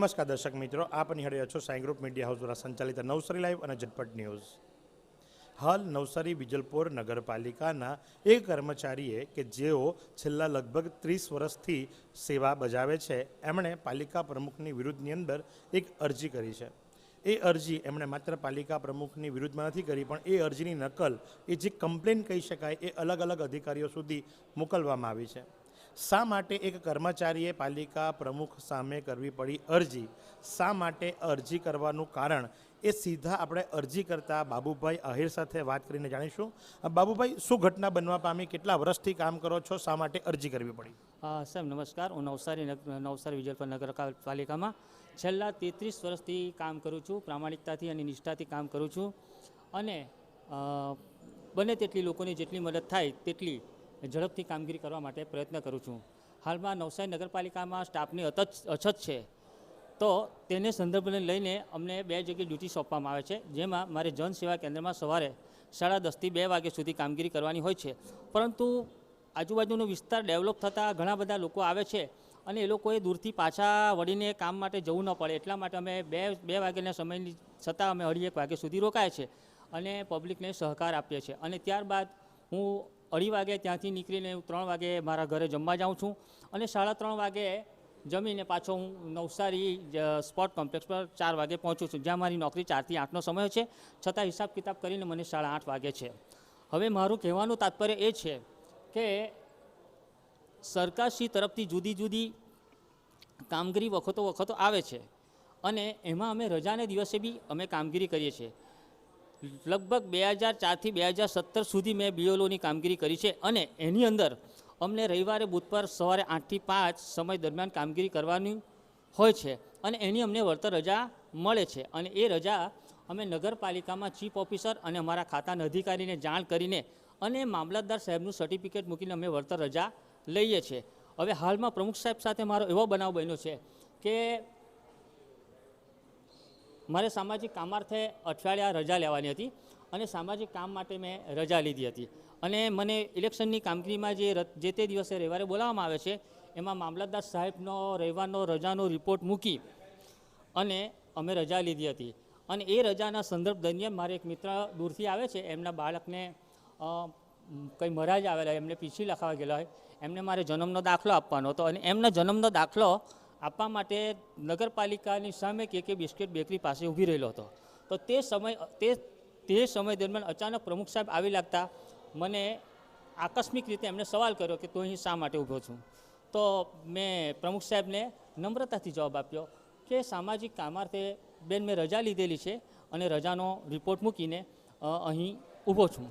નમસ્કાર દર્શક મિત્રો, આપ નિહાળી રહ્યા છો સાઈ ગ્રુપ મીડિયા હાઉસ દ્વારા સંચાલિત નવસારી લાઈવ અને ઝટપટ ન્યૂઝ. હાલ નવસારી વિજલપોર નગરપાલિકાના એક કર્મચારીએ કે જેઓ છેલ્લા લગભગ ત્રીસ વર્ષથી સેવા બજાવે છે, એમણે પાલિકા પ્રમુખની વિરુદ્ધની અંદર એક અરજી કરી છે. એ અરજી એમણે માત્ર પાલિકા પ્રમુખની વિરુદ્ધમાં નથી કરી, પણ એ અરજીની નકલ, એ જે કમ્પ્લેન કહી શકાય, એ અલગ અલગ અધિકારીઓ સુધી મોકલવામાં આવી છે. શા માટે એક કર્મચારીએ પાલિકા પ્રમુખ સામે કરવી પડી અરજી? શા માટે અરજી કરવાનું કારણ? એ સીધા આપણે અરજી કરતા બાબુભાઈ આહિર સાથે વાત કરીને જાણીશું. બાબુભાઈ, શું ઘટના બનવા પામી? કેટલા વર્ષથી કામ કરો છો? શા માટે અરજી કરવી પડી? સાહેબ, નમસ્કાર. હું નવસારી નવસારી વિજલપર નગરપાલિકામાં છેલ્લા તેત્રીસ વર્ષથી કામ કરું છું. પ્રામાણિકતાથી અને નિષ્ઠાથી કામ કરું છું. અને બને તેટલી લોકોની જેટલી મદદ થાય તેટલી ઝડપથી કામગીરી કરવા માટે પ્રયત્ન કરું છું. હાલમાં નવસારી નગરપાલિકામાં સ્ટાફની અછત છે. તો તેને સંદર્ભને લઈને અમને બે જગ્યાએ ડ્યુટી સોંપવામાં આવે છે, જેમાં મારે જન સેવા કેન્દ્રમાં સવારે સાડા દસથી બે વાગ્યા સુધી કામગીરી કરવાની હોય છે. પરંતુ આજુબાજુનો વિસ્તાર ડેવલપ થતાં ઘણા બધા લોકો આવે છે અને એ લોકોએ દૂરથી પાછા વળીને કામ માટે જવું ન પડે. એટલા માટે અમે બે બે વાગ્યાના સમયની છતાં અમે અઢી એક વાગ્યા સુધી રોકાય છે અને પબ્લિકને સહકાર આપીએ છીએ. અને ત્યારબાદ હું અઢી વાગે ત્યાંથી નીકળીને હું ત્રણ વાગે મારા ઘરે જમવા જાઉં છું અને સાડા ત્રણ વાગે જમીને પાછો હું નવસારી સ્પોર્ટ કોમ્પ્લેક્સ પર ચાર વાગે પહોંચું છું, જ્યાં મારી નોકરી ચારથી આઠનો સમય છે, છતાં હિસાબ કિતાબ કરીને મને સાડા આઠ વાગે છે. હવે મારું કહેવાનું તાત્પર્ય એ છે કે સરકારશ્રી તરફથી જુદી જુદી કામગીરી વખતો વખતો આવે છે અને એમાં અમે રજાને દિવસે બી અમે કામગીરી કરીએ છીએ. લગભગ બે હજાર ચારથી બે હજાર સત્તર સુધી મેં બીઓલોની કામગીરી કરી છે અને એની અંદર અમને રવિવારે, બુધવાર સવારે આઠથી પાંચ સમય દરમિયાન કામગીરી કરવાની હોય છે અને એની અમને વળતર રજા મળે છે અને એ રજા અમે નગરપાલિકામાં ચીફ ઓફિસર અને અમારા ખાતાના અધિકારીને જાણ કરીને અને મામલતદાર સાહેબનું સર્ટિફિકેટ મૂકીને અમે વળતર રજા લઈએ છીએ હવે હાલમાં પ્રમુખ સાહેબ સાથે મારો એવો બનાવ બન્યો છે કે મારે સામાજિક કામાર્થે અઠવાડિયા રજા લેવાની હતી અને સામાજિક કામ માટે મેં રજા લીધી હતી. અને મને ઇલેક્શનની કામગીરીમાં જે જે તે દિવસે રવિવારે બોલાવવામાં આવે છે, એમાં મામલતદાર સાહેબનો રવિવારનો રજાનો રિપોર્ટ મૂકી અને અમે રજા લીધી હતી. અને એ રજાના સંદર્ભ દરમિયાન મારે એક મિત્ર દૂરથી આવે છે, એમના બાળકને કંઈ મરાજ આવેલા એમને પીછી લખાવા ગયેલા હોય, એમને મારે જન્મનો દાખલો આપવાનો હતો અને એમના જન્મનો દાખલો આપવા માટે નગરપાલિકાની સામે કે કે બિસ્કિટ બેકરી પાસે ઊભી રહેલો હતો. તો તે સમય, તે તે સમય દરમિયાન અચાનક પ્રમુખ સાહેબ આવી લાગતા મને આકસ્મિક રીતે એમણે સવાલ કર્યો કે તું અહીં શા માટે ઊભો છું? તો મેં પ્રમુખ સાહેબને નમ્રતાથી જવાબ આપ્યો કે સામાજિક કામાર્થે બેન મેં રજા લીધેલી છે અને રજાનો રિપોર્ટ મૂકીને અહીં ઊભો છું.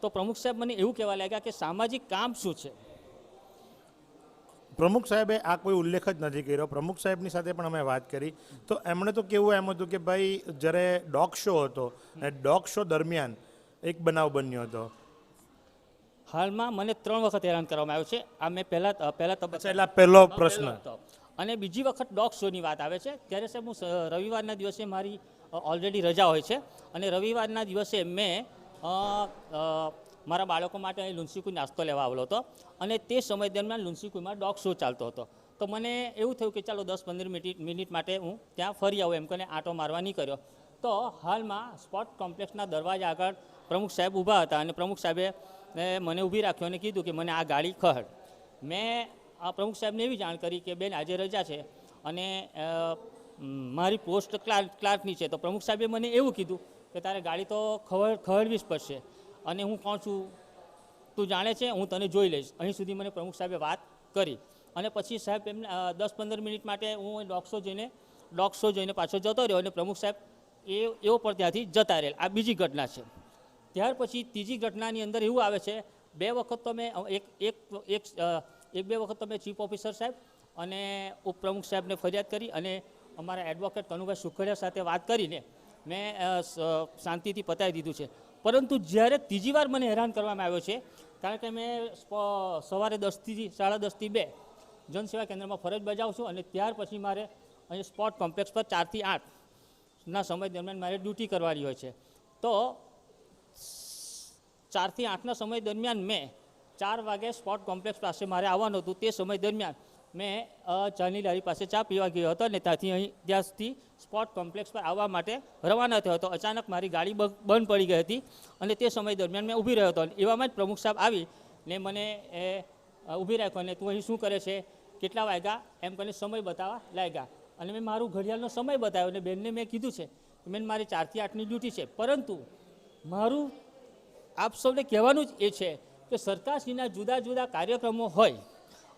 તો પ્રમુખ સાહેબ મને એવું કહેવા લાગ્યા કે સામાજિક કામ શું છે? પ્રમુખ સાહેબે આ કોઈ ઉલ્લેખ જ નથી કર્યો. પ્રમુખ સાહેબની સાથે પણ અમે વાત કરી. તો એમણે તો કેવું એમ હતું કે ભાઈ જ્યારે ડોગ શો હતો અને ડોગ શો દરમિયાન એક બનાવ બન્યો હતો. હાલમાં મને ત્રણ વખત હેરાન કરવામાં આવ્યો છે. આ મેં પહેલા પહેલા તબક્કા એટલે પહેલો પ્રશ્ન. હતો. અને બીજી વખત ડોગ શોની વાત આવે છે. ત્યારે સાહેબ હું રવિવારના દિવસે મારી ઓલરેડી રજા હોય છે. અને રવિવારના દિવસે મેં મારા બાળકો માટે અહીં લુન્સીકુઈ નાસ્તો લેવા આવેલો હતો અને તે સમય દરમિયાન લુન્સીકુઈમાં ડોગ શો ચાલતો હતો. તો મને એવું થયું કે ચાલો દસ પંદર મિનિટ મિનિટ માટે હું ત્યાં ફરી આવું એમ કરીને આંટો મારવા નહીં કર્યો તો હાલમાં સ્પોર્ટ કોમ્પ્લેક્સના દરવાજા આગળ પ્રમુખ સાહેબ ઊભા હતા અને પ્રમુખ સાહેબે મને ઊભી રાખ્યો અને કીધું કે મને આ ગાડી ખહડ મેં આ પ્રમુખ સાહેબને એવી જાણ કરી કે બેન આજે રજા છે અને મારી પોસ્ટ ક્લાર્ક, ક્લાર્કની છે. તો પ્રમુખ સાહેબે મને એવું કીધું કે તારે ગાડી તો ખવડ, ખવડવી જ પડશે. અને હું કોણ છું, તું જાણે છે, હું તને જોઈ લઈશ. અહીં સુધી મને પ્રમુખ સાહેબે વાત કરી. અને પછી સાહેબ એમને દસ પંદર મિનિટ માટે હું ડોગ શો જોઈને, ડોગ શો જોઈને પાછો જતો રહ્યો અને પ્રમુખ સાહેબ એ, એવો પણ ત્યાંથી જતા રહેલ. આ બીજી ઘટના છે. ત્યાર પછી ત્રીજી ઘટનાની અંદર એવું આવે છે, બે વખત તો મેં એક એક એક એક બે વખત તો મેં ચીફ ઓફિસર સાહેબ અને ઉપપ્રમુખ સાહેબને ફરિયાદ કરી અને અમારા એડવોકેટ કનુભાઈ સુખડિયા સાથે વાત કરીને મેં શાંતિથી પતાવી દીધું છે. પરંતુ જ્યારે ત્રીજી વાર મને હેરાન કરવામાં આવ્યો છે, કારણ કે મેં સવારે દસથી સાડા દસથી બે જનસેવા કેન્દ્રમાં ફરજ બજાવું છું અને ત્યાર પછી મારે અહીં સ્પોટ કોમ્પ્લેક્સ પર ચારથી આઠના સમય દરમિયાન મારે ડ્યુટી કરવાની હોય છે. તો ચારથી આઠના સમય દરમિયાન મેં ચાર વાગે સ્પોટ કોમ્પ્લેક્સ પાસે મારે આવવાનું હતું. તે સમય દરમિયાન મેં ચાની લારી પાસે ચા પીવા ગયો હતો અને ત્યાંથી અહીં ત્યાંથી સ્પોર્ટ કોમ્પ્લેક્સ પર આવવા માટે રવાના થયો હતો. અચાનક મારી ગાડી બંધ પડી ગઈ હતી અને તે સમય દરમિયાન મેં ઊભી રહ્યો હતો. એવામાં જ પ્રમુખ સાહેબ આવી ને મને, એ ઊભી રાખ્યો અને તું અહીં શું કરે છે, કેટલા વાગ્યા, એમ કરીને સમય બતાવવા લાગ્યા. અને મેં મારું ઘડિયાળનો સમય બતાવ્યો અને બેનને મેં કીધું છે, બેન, મારી ચારથી આઠની ડ્યુટી છે. પરંતુ મારું, આપ સૌને કહેવાનું જ એ છે કે સરકારશ્રીના જુદા જુદા કાર્યક્રમો હોય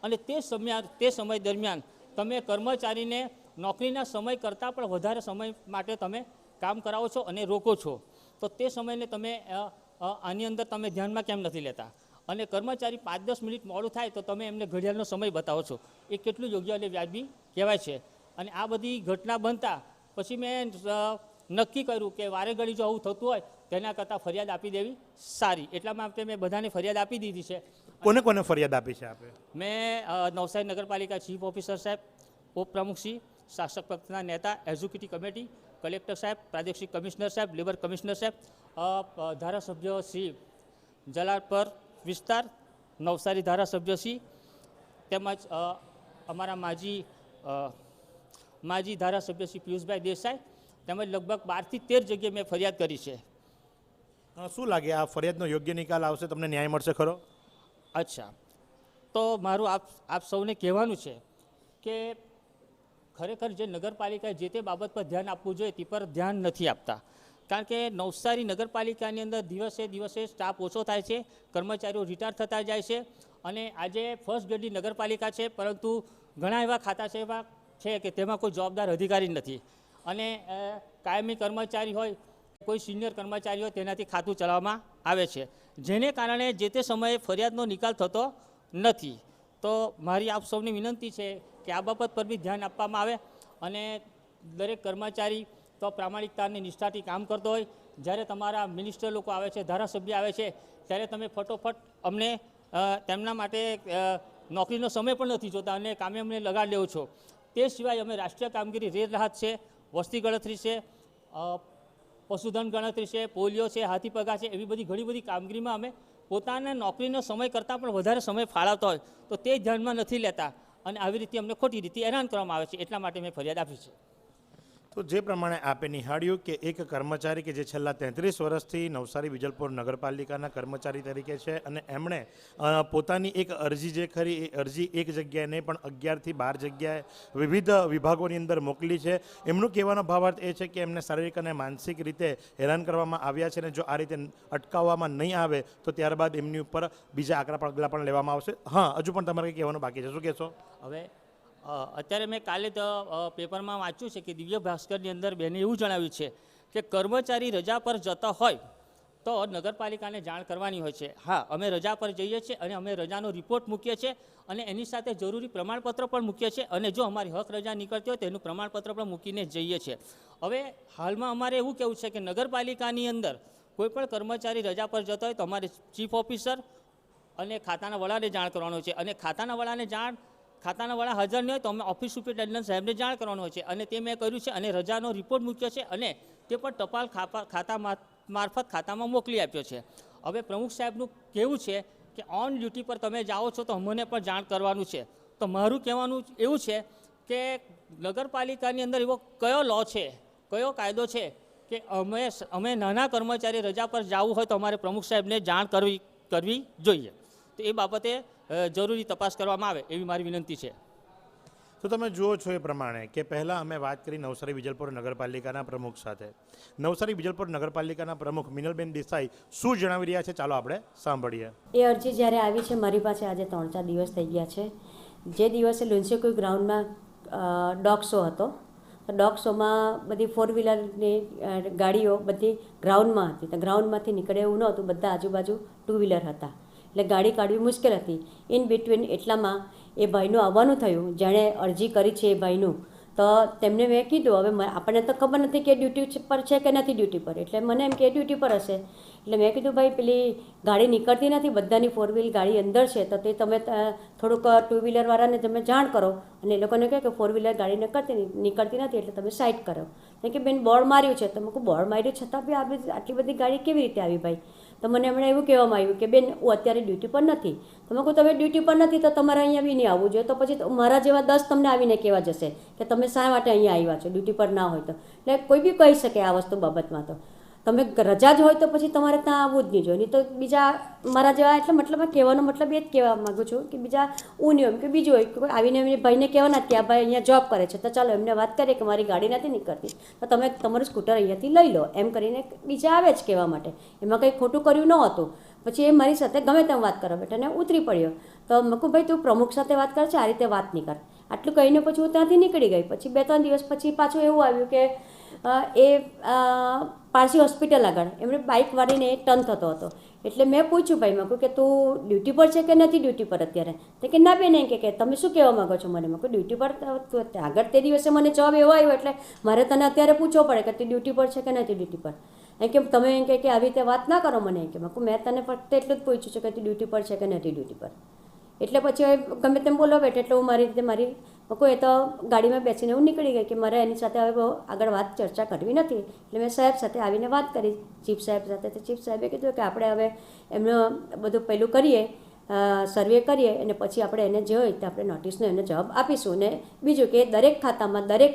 અને તે સમય તે સમય દરમિયાન તમે કર્મચારીને નોકરીના સમય કરતાં પણ વધારે સમય માટે તમે કામ કરાવો છો અને રોકો છો. તો તે સમયને તમે આની અંદર તમે ધ્યાનમાં કેમ નથી લેતા? અને કર્મચારી પાંચ દસ મિનિટ મોડું થાય તો તમે એમને ઘડિયાળનો સમય બતાવો છો. એ કેટલું યોગ્ય અને વ્યાજબી કહેવાય છે. અને આ બધી ઘટના બનતા પછી મેં નક્કી કર્યું કે વારે ઘડી જો આવું થતું હોય તેના કરતાં ફરિયાદ આપી દેવી સારી. એટલા માટે મેં બધાને ફરિયાદ આપી દીધી છે. કોને કોને ફરિયાદ આપી છે આપે? મેં નવસારી નગરપાલિકા ચીફ ઓફિસર સાહેબ ઉપપ્રમુખશ્રી શાસક પક્ષના નેતા એક્ઝિક્યુટિવ કમિટી કલેક્ટર સાહેબ પ્રાદેશિક કમિશનર સાહેબ લેબર કમિશનર સાહેબ ધારાસભ્ય શ્રી જલાલપર વિસ્તાર નવસારી ધારાસભ્ય શ્રી તેમજ અમારા માજી માજી ધારાસભ્ય શ્રી પિયુષભાઈ દેસાઈ તેમજ લગભગ બારથી તેર જગ્યાએ મેં ફરિયાદ કરી છે. શું લાગે? આ ફરિયાદનો યોગ્ય નિકાલ આવશે? તમને ન્યાય મળશે ખરો? અચ્છા. તો મારું આપ આપ સૌને કહેવાનું છે કે ખરેખર જે નગરપાલિકા જે તે બાબત પર ધ્યાન આપવું જોઈએ તે પર ધ્યાન નથી આપતા. કારણ કે નવસારી નગરપાલિકાની અંદર દિવસે દિવસે સ્ટાફ ઓછો થાય છે, કર્મચારીઓ રિટાયર થતા જાય છે અને આજે ફર્સ્ટ ગ્રેડની નગરપાલિકા છે, પરંતુ ઘણા એવા ખાતા છે એવા છે કે તેમાં કોઈ જવાબદાર અધિકારી નથી. અને કાયમી કર્મચારી હોય કોઈ સિનિયર કર્મચારીઓ તેનાથી ખાતું ચલાવવામાં આવે છે. જેને કારણે જે તે સમયે ફરિયાદનો નિકાલ થતો નથી. તો મારી આપ સૌની વિનંતી છે કે આ બાબત પર બી ધ્યાન આપવામાં આવે અને દરેક કર્મચારી તો પ્રામાણિકતા અને નિષ્ઠાથી કામ કરતો હોય. જ્યારે તમારા મિનિસ્ટર લોકો આવે છે, ધારાસભ્ય આવે છે, ત્યારે તમે ફટોફટ અમને તેમના માટે નોકરીનો સમય પણ નથી જોતા અને કામે અમને લગાડ લેવો છો. તે સિવાય અમે રાષ્ટ્રીય કામગીરી રેલ રાહત છે, વસ્તી ગણતરી છે પશુધન ગણતરી છે, પોલિયો છે હાથીપગા છે, એવી બધી ઘણી બધી કામગીરીમાં અમે પોતાના નોકરીનો સમય કરતાં પણ વધારે સમય ફાળવતા હોય. તો તે ધ્યાનમાં નથી લેતા. અને આવી રીતે અમને ખોટી રીતે હેરાન કરવામાં આવે છે. એટલા માટે મેં ફરિયાદ આપી છે. તો જે પ્રમાણે આપે નિહાળ્યું કે એક કર્મચારી કે જે છેલ્લા તેત્રીસ વર્ષથી નવસારી વિજલપુર નગરપાલિકાના કર્મચારી તરીકે છે અને એમણે પોતાની એક અરજી જે ખરી એ અરજી એક જગ્યાએ નહીં, પણ અગિયારથી બાર જગ્યાએ વિવિધ વિભાગોની અંદર મોકલી છે. એમનું કહેવાનો ભાવાર્થ એ છે કે એમને શારીરિક અને માનસિક રીતે હેરાન કરવામાં આવ્યા છે અને જો આ રીતે અટકાવવામાં નહીં આવે, તો ત્યારબાદ એમની ઉપર બીજા આકરા પગલાં પણ લેવામાં આવશે. હા, હજુ પણ તમારે કહેવાનું બાકી છે? શું કહેશો? હવે અત્યારે મેં કાલે તો પેપરમાં વાંચ્યું છે કે દિવ્ય ભાસ્કરની અંદર બેને એવું જણાવ્યું છે કે કર્મચારી રજા પર જતા હોય તો નગરપાલિકાને જાણ કરવાની હોય છે. હા, અમે રજા પર જઈએ છીએ અને અમે રજાનો રિપોર્ટ મૂકીએ છીએ અને એની સાથે જરૂરી પ્રમાણપત્ર પણ મૂકીએ છીએ અને જો અમારી હક રજા નીકળતી હોય તેનું પ્રમાણપત્ર પણ મૂકીને જઈએ છીએ. હવે હાલમાં અમારે એવું કહેવું છે કે નગરપાલિકાની અંદર કોઈપણ કર્મચારી રજા પર જતો હોય તો અમારે ચીફ ઓફિસર અને ખાતાના વડાને જાણ કરવાનો છે. અને ખાતાના વડાને જાણ ખાતાના વડા હાજર નહીં હોય તો અમે ઓફિસ સુપ્રિન્ટેન્ડન્ટ સાહેબને જાણ કરવાનું હોય છે. અને તે મેં કર્યું છે અને રજાનો રિપોર્ટ મૂક્યો છે અને તે પણ ટપાલ ખાતા મારફત ખાતામાં મોકલી આપ્યો છે. હવે પ્રમુખ સાહેબનું કહેવું છે કે ઓન ડ્યુટી પર તમે જાઓ છો તો અમને પણ જાણ કરવાનું છે. તો મારું કહેવાનું એવું છે કે નગરપાલિકાની અંદર એવો કયો લો છે, કયો કાયદો છે કે અમે અમે નાના કર્મચારી રજા પર જવું હોય તો અમારે પ્રમુખ સાહેબને જાણ કરવી કરવી જોઈએ. તો એ બાબતે જરૂરી તપાસ કરવામાં આવે એવી મારી વિનંતી છે. તો તમે જુઓ છો એ પ્રમાણે કે પહેલાં અમે વાત કરી નવસારી વિજલપુર નગરપાલિકાના પ્રમુખ સાથે. નવસારી વિજલપુર નગરપાલિકાના પ્રમુખ મિનલબેન દેસાઈ શું જણાવી રહ્યા છે? ચાલો આપણે સાંભળીએ. એ અરજી જ્યારે આવી છે મારી પાસે આજે ત્રણ ચાર દિવસ થઈ ગયા છે. જે દિવસે લુન્સેકુઈ ગ્રાઉન્ડમાં ડોગ શો હતો તો ડોગ શોમાં બધી ફોર વ્હીલરની ગાડીઓ બધી ગ્રાઉન્ડમાં હતી. તો ગ્રાઉન્ડમાંથી નીકળે એવું નહોતું બધા આજુબાજુ ટુ વ્હીલર હતા. એટલે ગાડી કાઢવી મુશ્કેલ હતી. ઇન બિટવીન એટલામાં એ ભાઈનું આવવાનું થયું. જેણે અરજી કરી છે એ ભાઈનું. તો તેમને મેં કીધું, હવે આપણને તો ખબર નથી કે ડ્યુટી પર છે કે નથી ડ્યુટી પર. એટલે મને એમ કે ડ્યુટી પર હશે. એટલે મેં કીધું, ભાઈ, પેલી ગાડી નીકળતી નથી, બધાની ફોર વ્હીલ ગાડી અંદર છે, તો તે તમે થોડુંક ટુ વ્હીલરવાળાને તમે જાણ કરો. અને એ લોકોને કહે કે ફોર વ્હીલર ગાડી નીકળતી નીકળતી નથી, એટલે તમે સાઈડ કરો. કારણ કે બેન, બોર્ડ માર્યું છે. તો મેં કહું બોર્ડ માર્યું છતાં બી આ આટલી બધી ગાડી કેવી રીતે આવી ભાઈ? તો મને હમણાં એવું કહેવામાં આવ્યું કે, બેન, હું અત્યારે ડ્યુટી પર નથી. તો મેં કહું તમે ડ્યુટી પર નથી, તો તમારે અહીંયા બી નહીં આવવું જોઈએ. તો પછી મારા જેવા દસ તમને આવીને કહેવા જશે કે, તમે શા માટે અહીંયા આવ્યા છો? ડ્યુટી પર ના હોય તો. એટલે કોઈ બી કહી શકે આ વસ્તુ બાબતમાં તો. તમે રજા જ હોય તો પછી તમારે ત્યાં આવવું જ નહીં જોઈએ. નહીં તો બીજા મારા જેવા એટલે મતલબ કહેવાનો મતલબ એ જ કહેવા માગું છું કે બીજા નહીં હોય. કે બીજું હોય કે આવીને એમને ભાઈને કહેવાના કે આ ભાઈ અહીંયા જોબ કરે છે, તો ચાલો એમને વાત કરીએ કે મારી ગાડી નથી નીકળતી. તો તમે તમારું સ્કૂટર અહીંયાથી લઈ લો. એમ કરીને બીજા આવે જ કહેવા માટે. એમાં કંઈ ખોટું કર્યું ન હતું. પછી એ મારી સાથે ગમે તેમ વાત કરવા બેઠા અને ઉતરી પડ્યો. તો મકુ ભાઈ તું પ્રમુખ સાથે વાત કર છે, આ રીતે વાત નહીં કર. આટલું કહીને પછી હું ત્યાંથી નીકળી ગઈ. પછી બે ત્રણ દિવસ પછી પાછું એવું આવ્યું કે એ પારસી હોસ્પિટલ આગળ. એમણે બાઇક વાળીને ટર્ન થતો હતો. એટલે મેં પૂછ્યું ભાઈ, મેં કે તું ડ્યુટી પર છે કે નથી ડ્યુટી પર અત્યારે? તો કે ના બેન, એમ કે તમે શું કહેવા માગો છો મને? મેં ડ્યુટી પર આગળ તે દિવસે મને જવાબ એવો આવ્યો એટલે મારે તને અત્યારે પૂછવો પડે કે તું ડ્યુટી પર છે કે નથી ડ્યુટી પર. એમ કે, તમે એમ કે આવી રીતે વાત ના કરો મને. એમ કે, મેં તને ફક્ત એટલું જ પૂછ્યું છે કે તું ડ્યુટી પર છે કે નથી ડ્યુટી પર. એટલે પછી ગમે તેમ બોલો બેઠે એટલે હું મારી રીતે મારી કોઈ તો ગાડીમાં બેસીને હું નીકળી ગઈ કે મારે એની સાથે હવે બહુ આગળ વાત ચર્ચા કરવી નથી. એટલે મેં સાહેબ સાથે આવીને વાત કરી. ચીફ સાહેબ સાથે તો ચીફ સાહેબે કીધું કે આપણે હવે એમનું બધું પહેલું કરીએ. સર્વે કરીએ અને પછી આપણે એને જે હોય તે આપણે નોટિસનો એને જવાબ આપીશું ને બીજું કે દરેક ખાતામાં દરેક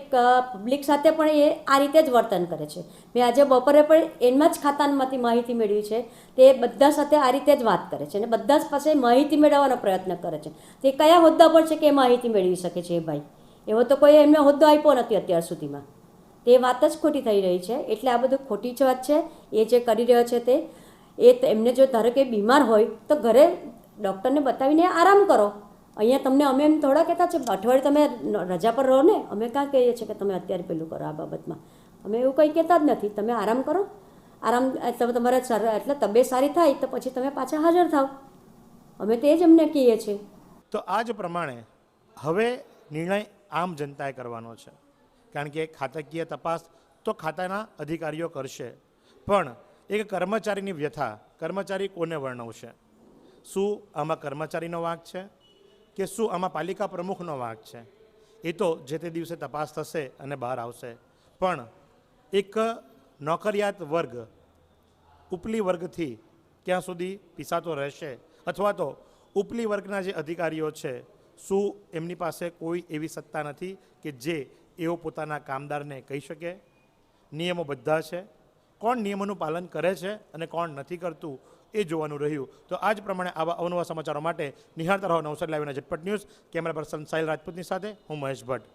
પબ્લિક સાથે પણ એ આ રીતે જ વર્તન કરે છે. મેં આજે બપોરે પણ એમના જ ખાતામાંથી માહિતી મેળવી છે. તે બધા સાથે આ રીતે જ વાત કરે છે અને બધા જ પાસે માહિતી મેળવવાનો પ્રયત્ન કરે છે. તે કયા હોદ્દા પર છે કે એ માહિતી મેળવી શકે છે એ ભાઈ? એવો તો કોઈ એમને હોદ્દો આપ્યો નથી અત્યાર સુધીમાં. તે વાત જ ખોટી થઈ રહી છે. એટલે આ બધું ખોટી જ વાત છે. એ જે કરી રહ્યો છે તે, એ એમને જો ધારો કે બીમાર હોય તો ઘરે ડૉક્ટરને બતાવીને આરામ કરો. અહીંયા તમને અમે એમ થોડા કહેતા છે, અઠવાડિયે તમે રજા પર રહો ને, અમે કાં કહીએ છીએ કે તમે અત્યારે પેલું કરો આ બાબતમાં. અમે એવું કંઈ કહેતા જ નથી, તમે આરામ કરો. આરામ તમે તમારે એટલે તબિયત સારી થાય તો પછી તમે પાછા હાજર થાવ. અમે તે જ અમને કહીએ છીએ. તો આ જ પ્રમાણે હવે નિર્ણય આમ જનતાએ કરવાનો છે. કારણ કે ખાતાકીય તપાસ તો ખાતાના અધિકારીઓ કરશે. પણ એક કર્મચારીની વ્યથા, કર્મચારી કોને વર્ણવશે? શું આમાં કર્મચારીનો વાંક છે કે શું આમાં પાલિકા પ્રમુખનો વાંક છે? એ તો જે તે દિવસે તપાસ થશે અને બહાર આવશે. પણ એક નોકરિયાત વર્ગ ઉપલી વર્ગથી ક્યાં સુધી પીસાતો રહેશે અથવા તો ઉપલી વર્ગના જે અધિકારીઓ છે, શું એમની પાસે કોઈ એવી સત્તા નથી કે જે એઓ પોતાના કામદારને કહી શકે? નિયમો બધા છે. કોણ નિયમોનું પાલન કરે છે અને કોણ નથી કરતું? એ જોવાનું રહ્યું. તો આ જ પ્રમાણે આવા અવનવા સમાચારો માટે નિહાળતા રહો નવસારી લાવીના ઝટપટ ન્યૂઝ. કેમેરા પર્સન સાહિલ રાજપૂતની સાથે હું મહેશ ભટ્ટ.